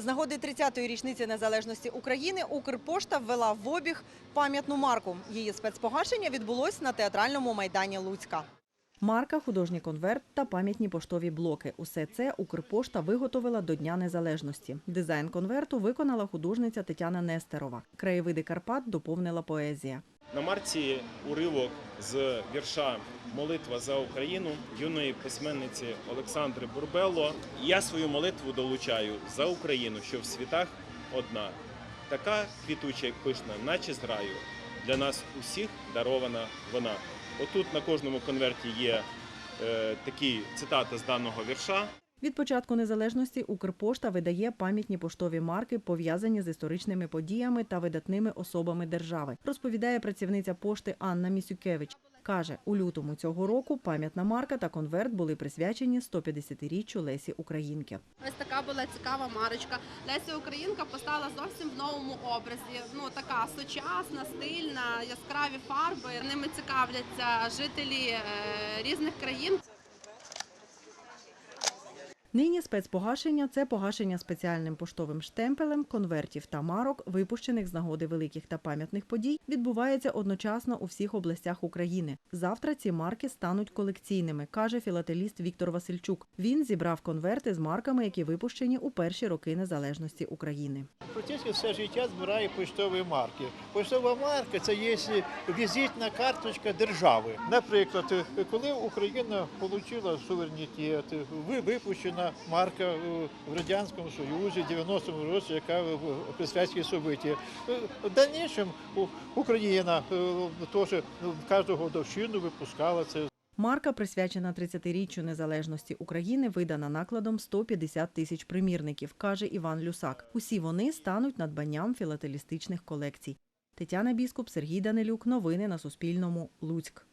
З нагоди 30-ї річниці незалежності України Укрпошта ввела в обіг пам'ятну марку. Її спецпогашення відбулось на театральному майдані Луцька. Марка, художній конверт та пам'ятні поштові блоки. Усе це Укрпошта виготовила до Дня Незалежності. Дизайн конверту виконала художниця Тетяна Нестерова. Краєвиди Карпат доповнила поезія. На марці уривок з вірша Молитва за Україну юної письменниці Олександри Бурбелло. Я свою молитву долучаю за Україну, що в світах одна. Така квітуча і пишна, наче з раю. Для нас усіх дарована вона. Отут на кожному конверті є е, такі цитати з даного вірша. Від початку незалежності Укрпошта видає пам'ятні поштові марки, пов'язані з історичними подіями та видатними особами держави. Розповідає працівниця пошти Анна Місюкевич. Каже, у лютому цього року пам'ятна марка та конверт були присвячені 150-річчю Лесі Українки. Ось така була цікава марочка. Леся Українка постала зовсім в новому образі. Ну така сучасна, стильна, яскраві фарби. Ними цікавляться жителі е, різних країн. Нині спецпогашення це погашення спеціальним поштовим штемпелем конвертів та марок, випущених з нагоди великих та пам'ятних подій, відбувається одночасно у всіх областях України. Завтра ці марки стануть колекційними, каже філателіст Віктор Васильчук. Він зібрав конверти з марками, які випущені у перші роки незалежності України. Практично все життя збираю поштові марки. Поштова марка це є візитна карточка держави. Наприклад, коли Україна отримала суверенітет, ви- випущена марка е, в Радянському Союзі 90-му році, яка присвячує события. В дальнішому у- Україна е, теж в кожну годовщину випускала це. Марка, присвячена 30-річчю незалежності України, видана накладом 150 тисяч примірників, каже Іван Люсак. Усі вони стануть надбанням філателістичних колекцій. Тетяна Біскуп, Сергій Данилюк. Новини на Суспільному. Луцьк.